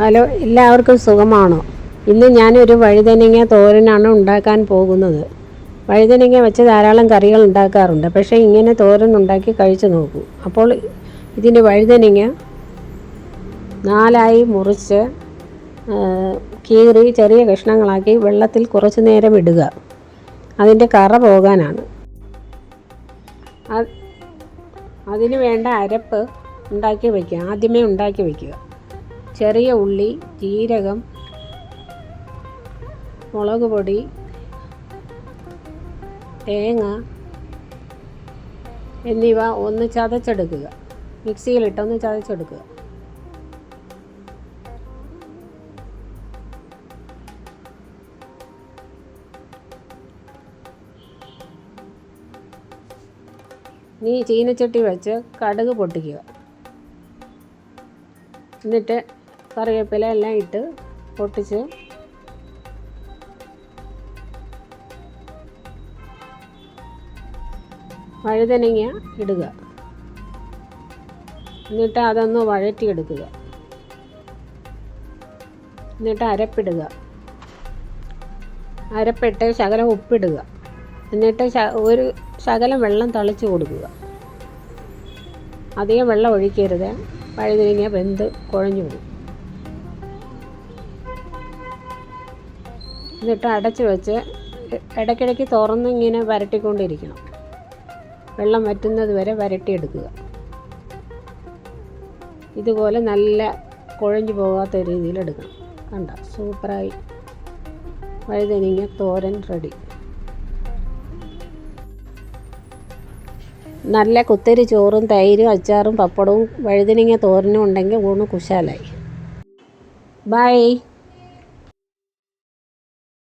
Hello എല്ലാവർക്കും സുഖമാണോ? ഇന്ന് ഞാനൊരു വഴുതനങ്ങ തോരനാണ് ഉണ്ടാക്കാൻ പോകുന്നത്. വഴുതനങ്ങ വെച്ച് ധാരാളം കറികൾ ഉണ്ടാക്കാറുണ്ട്. പക്ഷേ ഇങ്ങനെ തോരൻ ഉണ്ടാക്കി കഴിച്ചു നോക്കൂ. അപ്പോൾ ഇതിന്റെ വഴുതനങ്ങ നാലായി മുറിച്ച് കീറി ചെറിയ കഷ്ണങ്ങളാക്കി വെള്ളത്തിൽ കുറച്ച് നേരം ഇടുക. അതിന്റെ കറ പോകാനാണ്. അതിന് വേണ്ട അരപ്പ് ഉണ്ടാക്കി വയ്ക്കുക ആദ്യമേ ഉണ്ടാക്കി വയ്ക്കുക ചെറിയ ഉള്ളി ജീരകം മുളക് പൊടി തേങ്ങ എന്നിവ ഒന്ന് ചതച്ചെടുക്കുക. മിക്സിയിലിട്ടൊന്ന് ചതച്ചെടുക്കുക. നീ ചീനച്ചട്ടി വെച്ച് കടുക് പൊട്ടിക്കുക. എന്നിട്ട് കറിവേപ്പില എല്ലാം ഇട്ട് പൊട്ടിച്ച് വഴുതനങ്ങ ഇടുക. എന്നിട്ട് അതൊന്ന് വഴറ്റിയെടുക്കുക. എന്നിട്ട് അരപ്പിടുക. അരപ്പിട്ട് ശകലം ഉപ്പിടുക. എന്നിട്ട് ഒരു ശകലം വെള്ളം തളിച്ചു കൊടുക്കുക. അധികം വെള്ളം ഒഴിക്കരുത്. വഴുതനങ്ങ വെന്ത് കുഴഞ്ഞു പോകും. എന്നിട്ട് അടച്ചു വെച്ച് ഇടയ്ക്കിടയ്ക്ക് തുറന്ന് ഇങ്ങനെ വരട്ടിക്കൊണ്ടിരിക്കണം. വെള്ളം വറ്റുന്നത് വരെ വരട്ടിയെടുക്കുക. ഇതുപോലെ നല്ല കുഴഞ്ഞു പോകാത്ത രീതിയിൽ എടുക്കണം. കണ്ട? സൂപ്പറായി. വഴുതനങ്ങ തോരൻ റെഡി. നല്ല കുത്തരി ചോറും തൈരും അച്ചാറും പപ്പടവും വഴുതനങ്ങ തോരനും ഉണ്ടെങ്കിൽ ഊണ് കുശാലായി. ബൈ.